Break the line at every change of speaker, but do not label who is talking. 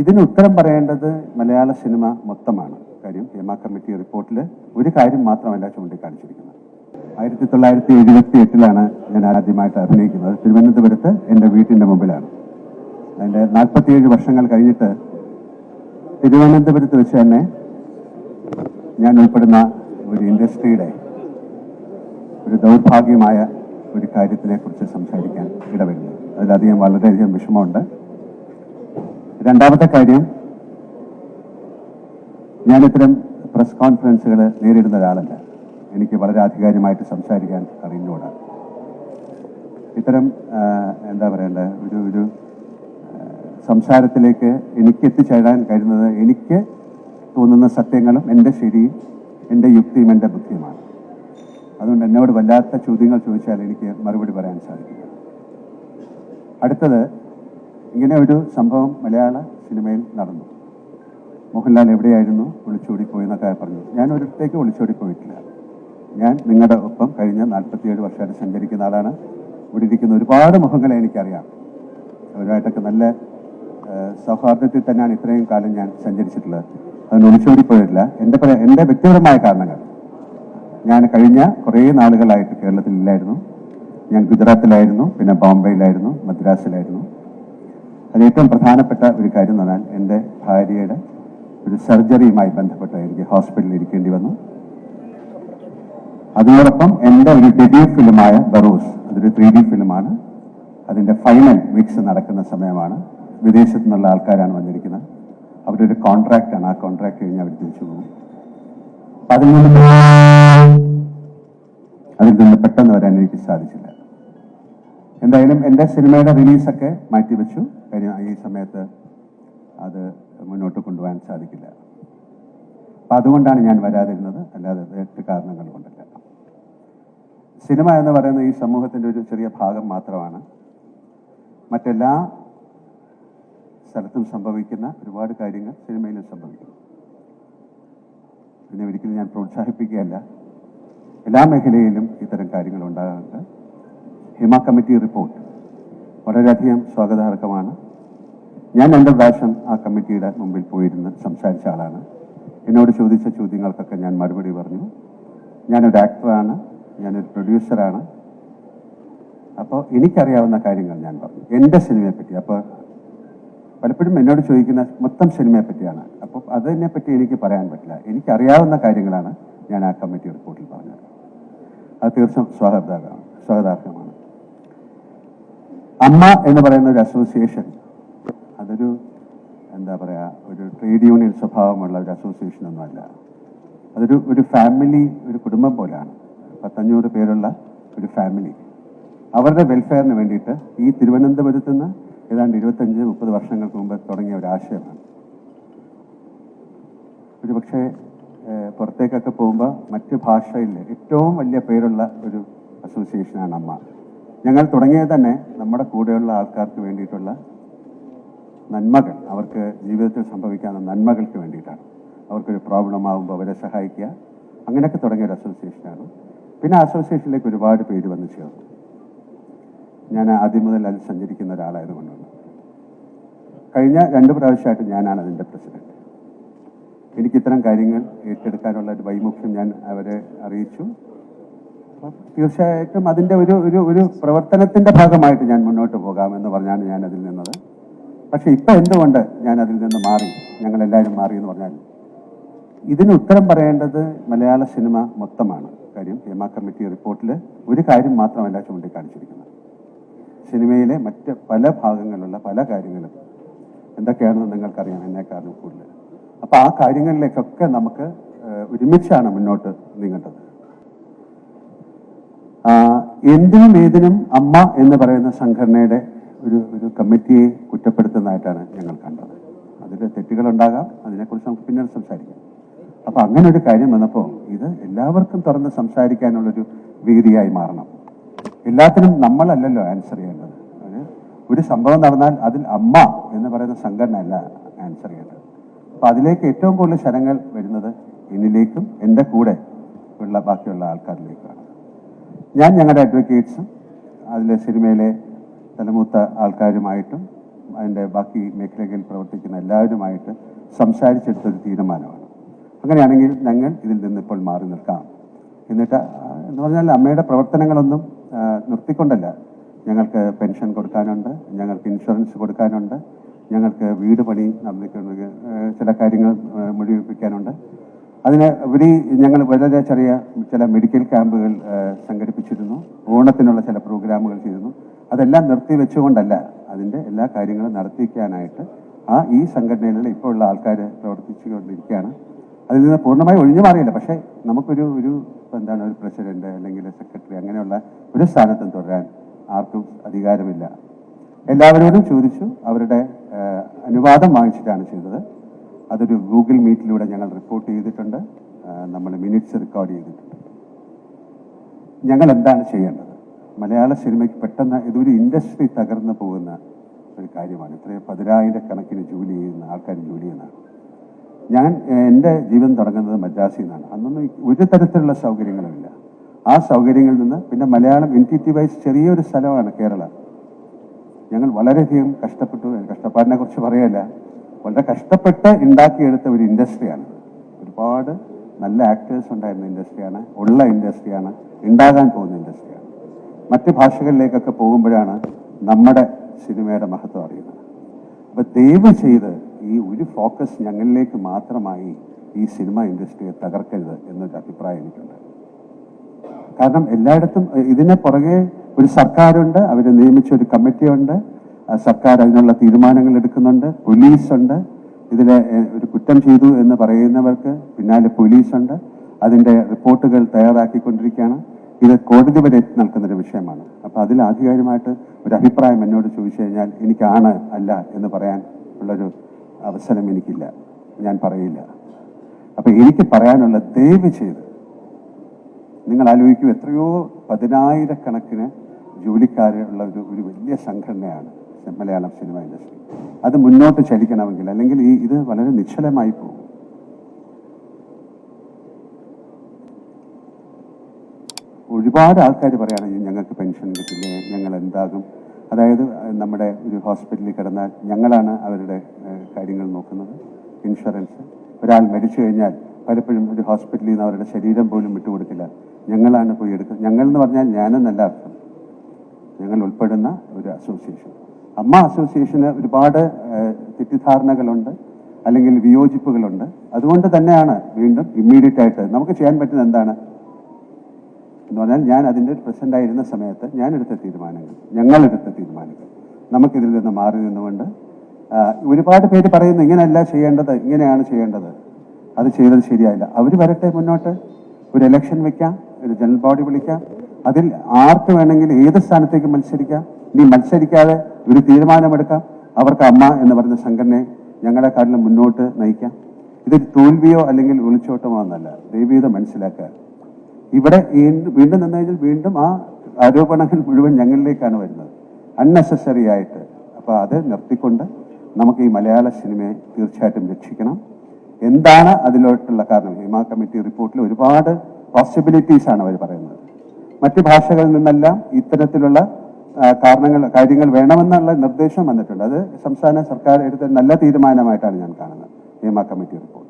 ഇതിന് ഉത്തരം പറയേണ്ടത് മലയാള സിനിമ മൊത്തമാണ്. കാര്യം ഹേമ കമ്മിറ്റി റിപ്പോർട്ടിൽ ഒരു കാര്യം മാത്രമല്ല ചൂണ്ടിക്കാണിച്ചിരിക്കുന്നത്. ആയിരത്തി തൊള്ളായിരത്തി എഴുപത്തി എട്ടിലാണ് ഞാൻ ആദ്യമായിട്ട് അഭിനയിക്കുന്നത്. തിരുവനന്തപുരത്ത് എന്റെ വീട്ടിന്റെ മുമ്പിലാണ്. അതിന്റെ നാൽപ്പത്തിയേഴ് വർഷങ്ങൾ കഴിഞ്ഞിട്ട് തിരുവനന്തപുരത്ത് വെച്ച് തന്നെ ഞാൻ ഉൾപ്പെടുന്ന ഒരു ഇൻഡസ്ട്രിയുടെ ഒരു ദൗർഭാഗ്യമായ ഒരു കാര്യത്തിനെ കുറിച്ച് സംസാരിക്കാൻ ഇടവരുന്നു. അതിലധികം വളരെയധികം വിഷമമുണ്ട്. രണ്ടാമത്തെ കാര്യം ഞാൻ ഇത്തരം പ്രസ് കോൺഫറൻസുകൾ നേരിടുന്ന ഒരാളല്ല. എനിക്ക് വളരെ ആധികാരികമായിട്ട് സംസാരിക്കാൻ അറിഞ്ഞുകൂടാ ഇത്തരം എന്താ പറയണ്ടേ ഒരു ഒരു സംസാരത്തിലേക്ക് എനിക്ക് എത്തിച്ചേരാൻ കഴിയുന്നത് എനിക്ക് തോന്നുന്ന സത്യങ്ങളും എന്റെ ശരിയും എന്റെ യുക്തിയും എന്റെ ബുദ്ധിയുമാണ്. അതുകൊണ്ട് എന്നോട് വല്ലാത്ത ചോദ്യങ്ങൾ ചോദിച്ചാൽ എനിക്ക് മറുപടി പറയാൻ സാധിക്കില്ല. അടുത്തത് ഇങ്ങനെ ഒരു സംഭവം മലയാള സിനിമയിൽ നടന്നു. മോഹൻലാൽ എവിടെയായിരുന്നു? വിളിച്ചോടി പോയി എന്നൊക്കെ പറഞ്ഞു. ഞാൻ ഒരിടത്തേക്ക് വിളിച്ചോടി പോയിട്ടില്ല. ഞാൻ നിങ്ങളുടെ ഒപ്പം കഴിഞ്ഞ നാൽപ്പത്തിയേഴ് വർഷമായിട്ട് സഞ്ചരിക്കുന്ന ആളാണ്. ഇവിടെ ഇരിക്കുന്ന ഒരുപാട് മുഖങ്ങളെ എനിക്കറിയാം. അവരുമായിട്ടൊക്കെ നല്ല സൗഹാർദ്ദത്തിൽ തന്നെയാണ് ഇത്രയും കാലം ഞാൻ സഞ്ചരിച്ചിട്ടുള്ളത്. അതിന് ഒളിച്ചോടി പോയിട്ടില്ല. എന്റെ എന്റെ വ്യക്തിപരമായ കാരണങ്ങൾ. ഞാൻ കഴിഞ്ഞ കുറേ നാളുകളായിട്ട് കേരളത്തിലില്ലായിരുന്നു. ഞാൻ ഗുജറാത്തിലായിരുന്നു. പിന്നെ ബോംബെയിലായിരുന്നു. മദ്രാസിലായിരുന്നു. അതിൽ ഏറ്റവും പ്രധാനപ്പെട്ട ഒരു കാര്യം എന്ന് പറഞ്ഞാൽ എന്റെ ഭാര്യയുടെ ഒരു സർജറിയുമായി ബന്ധപ്പെട്ട് എനിക്ക് ഹോസ്പിറ്റലിൽ ഇരിക്കേണ്ടി വന്നു. അതിനോടൊപ്പം എന്റെ ഒരു ഡെബ്യൂ ഫിലിമായ ബറൂസ് അതൊരു ത്രീ ഡി ഫിലിമാണ്. അതിന്റെ ഫൈനൽ മിക്സ് നടക്കുന്ന സമയമാണ്. വിദേശത്തു നിന്നുള്ള ആൾക്കാരാണ് വന്നിരിക്കുന്നത്. അവരൊരു കോൺട്രാക്റ്റാണ് ആ കോൺട്രാക്ട് കഴിഞ്ഞ് അവർ തിരിച്ചു പോകും. അതിൽ നിന്ന് അതിൽ നിന്ന് പെട്ടെന്ന് വരാൻ എനിക്ക് സാധിച്ചില്ല. എന്തായാലും എന്റെ സിനിമയുടെ റിലീസൊക്കെ മാറ്റിവെച്ചു. കാര്യം ഈ സമയത്ത് അത് മുന്നോട്ട് കൊണ്ടുപോകാൻ സാധിക്കില്ല. അപ്പം അതുകൊണ്ടാണ് ഞാൻ വരാതിരുന്നത്. അല്ലാതെ മറ്റ് കാരണങ്ങൾ കൊണ്ടല്ല. സിനിമ എന്ന് പറയുന്നത് ഈ സമൂഹത്തിന്റെ ഒരു ചെറിയ ഭാഗം മാത്രമാണ്. മറ്റെല്ലാ സ്ഥലത്തും സംഭവിക്കുന്ന ഒരുപാട് കാര്യങ്ങൾ സിനിമയിലും സംഭവിക്കുന്നു. പിന്നെ ഒരിക്കലും ഞാൻ പ്രോത്സാഹിപ്പിക്കുകയല്ല. എല്ലാ മേഖലയിലും ഇത്തരം കാര്യങ്ങൾ ഉണ്ടാകാറുണ്ട്. ഹിമ കമ്മിറ്റി റിപ്പോർട്ട് വളരെയധികം സ്വാഗതാർഹമാണ്. ഞാൻ രണ്ടു പ്രാവശ്യം ആ കമ്മിറ്റിയുടെ മുമ്പിൽ പോയിരുന്ന് സംസാരിച്ച ആളാണ്. എന്നോട് ചോദിച്ച ചോദ്യങ്ങൾക്കൊക്കെ ഞാൻ മറുപടി പറഞ്ഞു. ഞാനൊരു ആക്ടറാണ് ഞാനൊരു പ്രൊഡ്യൂസറാണ് അപ്പോൾ എനിക്കറിയാവുന്ന കാര്യങ്ങൾ ഞാൻ പറഞ്ഞു. എന്റെ സിനിമയെപ്പറ്റി. അപ്പോൾ പലപ്പോഴും എന്നോട് ചോദിക്കുന്ന മൊത്തം സിനിമയെപ്പറ്റിയാണ്. അപ്പോൾ അതിനെപ്പറ്റി എനിക്ക് പറയാൻ പറ്റില്ല. എനിക്കറിയാവുന്ന കാര്യങ്ങളാണ് ഞാൻ ആ കമ്മിറ്റി റിപ്പോർട്ടിൽ പറഞ്ഞത്. അത് തീർച്ചയായും സ്വാഗതാർഹമാണ്. സ്വാഗതാർഹമാണ്. അമ്മ എന്ന് പറയുന്ന ഒരു അസോസിയേഷൻ അതൊരു എന്താ പറയുക ഒരു ട്രേഡ് യൂണിയൻ സ്വഭാവമുള്ള ഒരു അസോസിയേഷൻ ഒന്നുമല്ല. അതൊരു ഒരു ഫാമിലി ഒരു കുടുംബം പോലെയാണ്. പത്തഞ്ഞൂറ് പേരുള്ള ഒരു ഫാമിലി അവരുടെ വെൽഫെയറിന് വേണ്ടിയിട്ട് ഈ തിരുവനന്തപുരത്ത് നിന്ന് ഏതാണ്ട് ഇരുപത്തഞ്ച് മുപ്പത് വർഷങ്ങൾക്ക് മുമ്പ് തുടങ്ങിയ ഒരു ആശയമാണ്. ഒരു പക്ഷേ പുറത്തേക്കൊക്കെ പോകുമ്പോൾ മറ്റ് ഭാഷയിൽ ഏറ്റവും വലിയ പേരുള്ള ഒരു അസോസിയേഷനാണ് അമ്മ. ഞങ്ങൾ തുടങ്ങിയത് തന്നെ നമ്മുടെ കൂടെയുള്ള ആൾക്കാർക്ക് വേണ്ടിയിട്ടുള്ള നന്മകൾ. അവർക്ക് ജീവിതത്തിൽ സംഭവിക്കാവുന്ന നന്മകൾക്ക് വേണ്ടിയിട്ടാണ്. അവർക്കൊരു പ്രോബ്ലം ആകുമ്പോൾ അവരെ സഹായിക്കുക. അങ്ങനെയൊക്കെ തുടങ്ങിയ ഒരു അസോസിയേഷനാണ്. പിന്നെ അസോസിയേഷനിലേക്ക് ഒരുപാട് പേര് വന്നു ചേർന്നു. ഞാൻ ആദ്യം മുതൽ അതിൽ സഞ്ചരിക്കുന്ന ഒരാളായതുകൊണ്ടാണ് കഴിഞ്ഞ രണ്ട് പ്രാവശ്യമായിട്ട് ഞാനാണ് അതിന്റെ പ്രസിഡന്റ്. എനിക്ക് ഇത്തരം കാര്യങ്ങൾ ഏറ്റെടുക്കാനുള്ള ഒരു വൈമുഖ്യം ഞാൻ അവരെ അറിയിച്ചു. തീർച്ചയായിട്ടും അതിന്റെ ഒരു ഒരു ഒരു പ്രവർത്തനത്തിന്റെ ഭാഗമായിട്ട് ഞാൻ മുന്നോട്ട് പോകാമെന്ന് പറഞ്ഞാണ് ഞാൻ അതിൽ നിന്നത്. പക്ഷെ ഇപ്പം എന്തുകൊണ്ട് ഞാൻ അതിൽ നിന്ന് മാറി? ഞങ്ങളെല്ലാവരും മാറി എന്ന് പറഞ്ഞാൽ ഇതിന് ഉത്തരം പറയേണ്ടത് മലയാള സിനിമ മൊത്തമാണ്. കാര്യം ഹേമ കമ്മിറ്റി റിപ്പോർട്ടിൽ ഒരു കാര്യം മാത്രമല്ല ചൂണ്ടിക്കാണിച്ചിരിക്കുന്നത്. സിനിമയിലെ മറ്റ് പല ഭാഗങ്ങളിലുള്ള പല കാര്യങ്ങളും എന്തൊക്കെയാണെന്ന് നിങ്ങൾക്കറിയാം എന്നെക്കാളും കൂടുതൽ. അപ്പോൾ ആ കാര്യങ്ങളിലേക്കൊക്കെ നമുക്ക് ഒരുമിച്ചാണ് മുന്നോട്ട് നീങ്ങേണ്ടത്. എന്തിനും ഏതിനും അമ്മ എന്ന് പറയുന്ന സംഘടനയുടെ ഒരു ഒരു കമ്മിറ്റിയെ കുറ്റപ്പെടുത്തുന്നതായിട്ടാണ് ഞങ്ങൾ കണ്ടത്. അതിൽ തെറ്റുകളുണ്ടാകാം അതിനെക്കുറിച്ച് നമുക്ക് പിന്നീട് സംസാരിക്കാം. അപ്പൊ അങ്ങനെ ഒരു കാര്യം വന്നപ്പോൾ ഇത് എല്ലാവർക്കും തുറന്ന് സംസാരിക്കാനുള്ളൊരു വേദിയായി മാറണം. എല്ലാത്തിനും നമ്മളല്ലല്ലോ ആൻസർ ചെയ്യേണ്ടത്. ഒരു സംഭവം നടന്നാൽ അതിൽ അമ്മ എന്ന് പറയുന്ന സംഘടന അല്ല ആൻസർ ചെയ്യേണ്ടത്. അപ്പൊ അതിലേക്ക് ഏറ്റവും കൂടുതൽ ശരങ്ങൾ വരുന്നത് എന്നിലേക്കും എന്റെ കൂടെ ഉള്ള ബാക്കിയുള്ള ആൾക്കാരിലേക്കാണ് ഞാൻ ഞങ്ങളുടെ അഡ്വക്കേറ്റ്സും അതിലെ സിനിമയിലെ തലമൂത്ത ആൾക്കാരുമായിട്ടും അതിന്റെ ബാക്കി മേഖലകളിൽ പ്രവർത്തിക്കുന്ന എല്ലാവരുമായിട്ട് സംസാരിച്ചെടുത്തൊരു തീരുമാനമാണ്. അങ്ങനെയാണെങ്കിൽ ഞങ്ങൾ ഇതിൽ നിന്ന് ഇപ്പോൾ മാറി നിൽക്കാം. എന്നിട്ട് എന്ന് പറഞ്ഞാൽ അമ്മയുടെ പ്രവർത്തനങ്ങളൊന്നും നിർത്തിക്കൊണ്ടല്ല. ഞങ്ങൾക്ക് പെൻഷൻ കൊടുക്കാനുണ്ട് ഞങ്ങൾക്ക് ഇൻഷുറൻസ് കൊടുക്കാനുണ്ട് ഞങ്ങൾക്ക് വീട് പണി നടന്നിട്ടുണ്ട് ചില കാര്യങ്ങൾ മുഴുവിപ്പിക്കാനുണ്ട്. അതിന് ഉപരി ഞങ്ങൾ വളരെ ചെറിയ ചില മെഡിക്കൽ ക്യാമ്പുകൾ സംഘടിപ്പിച്ചിരുന്നു. ഓണത്തിനുള്ള ചില പ്രോഗ്രാമുകൾ ചെയ്തിരുന്നു. അതെല്ലാം നിർത്തി വെച്ചുകൊണ്ടല്ല അതിന്റെ എല്ലാ കാര്യങ്ങളും നടത്തിക്കാനായിട്ട് ആ ഈ സംഘടനയിലുള്ള ഇപ്പോൾ ഉള്ള ആൾക്കാർ പ്രവർത്തിച്ചുകൊണ്ടിരിക്കുകയാണ്. അതിൽ നിന്ന് പൂർണമായി ഒഴിഞ്ഞു മാറിയില്ല. പക്ഷേ നമുക്കൊരു ഒരു എന്താണ് ഒരു പ്രസിഡന്റ് അല്ലെങ്കിൽ സെക്രട്ടറി അങ്ങനെയുള്ള ഒരു സ്ഥാനത്തും തുടരാൻ ആർക്കും അധികാരമില്ല. എല്ലാവരോടും ചോദിച്ചു അവരുടെ അനുവാദം വാങ്ങിച്ചിട്ടാണ് ചെയ്തത്. അതൊരു ഗൂഗിൾ മീറ്റിലൂടെ ഞങ്ങൾ റിപ്പോർട്ട് ചെയ്തിട്ടുണ്ട്. നമ്മൾ മിനിറ്റ്സ് റെക്കോർഡ് ചെയ്തിട്ടുണ്ട്. ഞങ്ങൾ എന്താണ് ചെയ്യേണ്ടത്? മലയാള സിനിമയ്ക്ക് പെട്ടെന്ന് ഇതൊരു ഇൻഡസ്ട്രി തകർന്നു പോകുന്ന ഒരു കാര്യമാണ്. ഇത്രയും പതിനായിരക്കണക്കിന് ജോലി ചെയ്യുന്ന ആൾക്കാർ ജോലി ചെയ്യുന്നതാണ്. ഞാൻ എന്റെ ജീവിതം തുടങ്ങുന്നത് മദ്രാസിൽ നിന്നാണ്. അന്നൊന്നും ഒരു തരത്തിലുള്ള സൗകര്യങ്ങളുമില്ല. ആ സൗകര്യങ്ങളിൽ നിന്ന് പിന്നെ മലയാളം എന്റിറ്റി വൈസ് ചെറിയൊരു സ്ഥലമാണ് കേരളം. ഞങ്ങൾ വളരെയധികം കഷ്ടപ്പെട്ടു. കഷ്ടപ്പാടിനെ കുറിച്ച് പറയല്ല. വളരെ കഷ്ടപ്പെട്ട് ഉണ്ടാക്കിയെടുത്ത ഒരു ഇൻഡസ്ട്രിയാണ്. ഒരുപാട് നല്ല ആക്ടേഴ്സ് ഉണ്ടായിരുന്ന ഇൻഡസ്ട്രിയാണ് ഉള്ള ഇൻഡസ്ട്രിയാണ് ഉണ്ടാകാൻ പോകുന്ന ഇൻഡസ്ട്രിയാണ്. മറ്റ് ഭാഷകളിലേക്കൊക്കെ പോകുമ്പോഴാണ് നമ്മുടെ സിനിമയുടെ മഹത്വം അറിയുന്നത്. അപ്പം ദയവ് ചെയ്ത് ഈ ഒരു ഫോക്കസ് ഞങ്ങളിലേക്ക് മാത്രമായി ഈ സിനിമ ഇൻഡസ്ട്രിയെ തകർക്കരുത് എന്നൊരു അഭിപ്രായം എനിക്കുണ്ട്. കാരണം എല്ലായിടത്തും ഇതിനെ പുറകെ ഒരു സർക്കാരുണ്ട് അവരെ നിയമിച്ച ഒരു കമ്മിറ്റിയുണ്ട് സർക്കാർ അതിനുള്ള തീരുമാനങ്ങൾ എടുക്കുന്നുണ്ട്. പോലീസുണ്ട്. ഇതിൽ ഒരു കുറ്റം ചെയ്തു എന്ന് പറയുന്നവർക്ക് പിന്നാലെ പോലീസുണ്ട്. അതിന്റെ റിപ്പോർട്ടുകൾ തയ്യാറാക്കിക്കൊണ്ടിരിക്കുകയാണ്. ഇത് കോടതി വരെ എത്തി നിൽക്കുന്നൊരു വിഷയമാണ്. അപ്പോൾ അതിൽ ആധികാരികമായിട്ട് ഒരു അഭിപ്രായം എന്നോട് ചോദിച്ചു കഴിഞ്ഞാൽ എനിക്കാണ് അല്ല എന്ന് പറയാൻ ഉള്ളൊരു അവസരം എനിക്കില്ല. ഞാൻ പറയില്ല. അപ്പോൾ എനിക്ക് പറയാനുള്ള ദയവ് ചെയ്ത് നിങ്ങൾ ആലോചിക്കൂ എത്രയോ പതിനായിരക്കണക്കിന് ജോലിക്കാരുള്ള ഒരു ഒരു വലിയ സംഘടനയാണ് മലയാളം സിനിമ ഇൻഡസ്ട്രി. അത് മുന്നോട്ട് ചലിക്കണമെങ്കിൽ അല്ലെങ്കിൽ ഈ ഇത് വളരെ നിശ്ചലമായി പോകും. ഒരുപാട് ആൾക്കാർ പറയുകയാണെങ്കിൽ "ഈ ഞങ്ങൾക്ക് പെൻഷൻ കിട്ടില്ല? ഞങ്ങൾ എന്താകും? അതായത് നമ്മുടെ ഒരു ഹോസ്പിറ്റലിൽ കിടന്നാൽ ഞങ്ങളാണ് അവരുടെ കാര്യങ്ങൾ നോക്കുന്നത് ഇൻഷുറൻസ്. ഒരാൾ മരിച്ചു കഴിഞ്ഞാൽ പലപ്പോഴും ഒരു ഹോസ്പിറ്റലിൽ നിന്ന് അവരുടെ ശരീരം പോലും വിട്ടുകൊടുക്കില്ല. ഞങ്ങളാണ് പോയി എടുക്കുന്നത് ഞങ്ങൾ എന്ന് പറഞ്ഞാൽ ഞാനെന്നല്ല അർത്ഥം. ഞങ്ങൾ ഉൾപ്പെടുന്ന ഒരു അസോസിയേഷൻ. അമ്മ അസോസിയേഷന് ഒരുപാട് തെറ്റിദ്ധാരണകളുണ്ട് അല്ലെങ്കിൽ വിയോജിപ്പുകളുണ്ട്. അതുകൊണ്ട് തന്നെയാണ് വീണ്ടും ഇമ്മീഡിയറ്റ് ആയിട്ട് നമുക്ക് ചെയ്യാൻ പറ്റുന്നത് എന്താണ്? എന്ന് പറഞ്ഞാൽ ഞാൻ അതിന്റെ പ്രസന്റ് ആയിരുന്ന സമയത്ത് ഞാൻ എടുത്ത തീരുമാനങ്ങൾ ഞങ്ങൾ എടുത്ത തീരുമാനങ്ങൾ നമുക്കിതിൽ നിന്ന് മാറി നിന്നുകൊണ്ട് ഒരുപാട് പേര് പറയുന്നു ഇങ്ങനെയല്ല ചെയ്യേണ്ടത് ഇങ്ങനെയാണ് ചെയ്യേണ്ടത്. അത് ചെയ്തത് ശരിയായില്ല. അവർ വരട്ടെ മുന്നോട്ട്. ഒരു ഇലക്ഷൻ വെക്കാം ഒരു ജനറൽ ബോഡി വിളിക്കാം. അതിൽ ആർക്ക് വേണമെങ്കിൽ ഏത് സ്ഥാനത്തേക്ക് മത്സരിക്കാം. ഇനി മത്സരിക്കാതെ ഒരു തീരുമാനമെടുക്കാം. അവർക്ക് അമ്മ എന്ന് പറഞ്ഞ സംഘടനയെ ഞങ്ങളെക്കാട്ടിലും മുന്നോട്ട് നയിക്കാം. ഇതൊരു തോൽവിയോ അല്ലെങ്കിൽ ഒളിച്ചോട്ടമോ എന്നല്ല ദൈവീത മനസ്സിലാക്കുക. ഇവിടെ വീണ്ടും നിന്ന് കഴിഞ്ഞാൽ വീണ്ടും ആ ആരോപണങ്ങൾ മുഴുവൻ ഞങ്ങളിലേക്കാണ് വരുന്നത്. അൺനെസസറി ആയിട്ട്. അപ്പോൾ അത് നിർത്തിക്കൊണ്ട് നമുക്ക് ഈ മലയാള സിനിമയെ തീർച്ചയായിട്ടും രക്ഷിക്കണം. എന്താണ് അതിലോട്ടുള്ള കാരണം? ഹിമ കമ്മിറ്റി റിപ്പോർട്ടിൽ ഒരുപാട് പോസിബിലിറ്റീസ് ആണ് അവർ പറയുന്നത്. മറ്റ് ഭാഷകളിൽ നിന്നെല്ലാം ഇത്തരത്തിലുള്ള കാരണങ്ങൾ കാര്യങ്ങൾ വേണമെന്നുള്ള നിർദ്ദേശം വന്നിട്ടുണ്ട്. അത് സംസ്ഥാന സർക്കാർ എടുത്ത നല്ല തീരുമാനമായിട്ടാണ് ഞാൻ കാണുന്നത്. നിയമ കമ്മിറ്റി റിപ്പോർട്ട്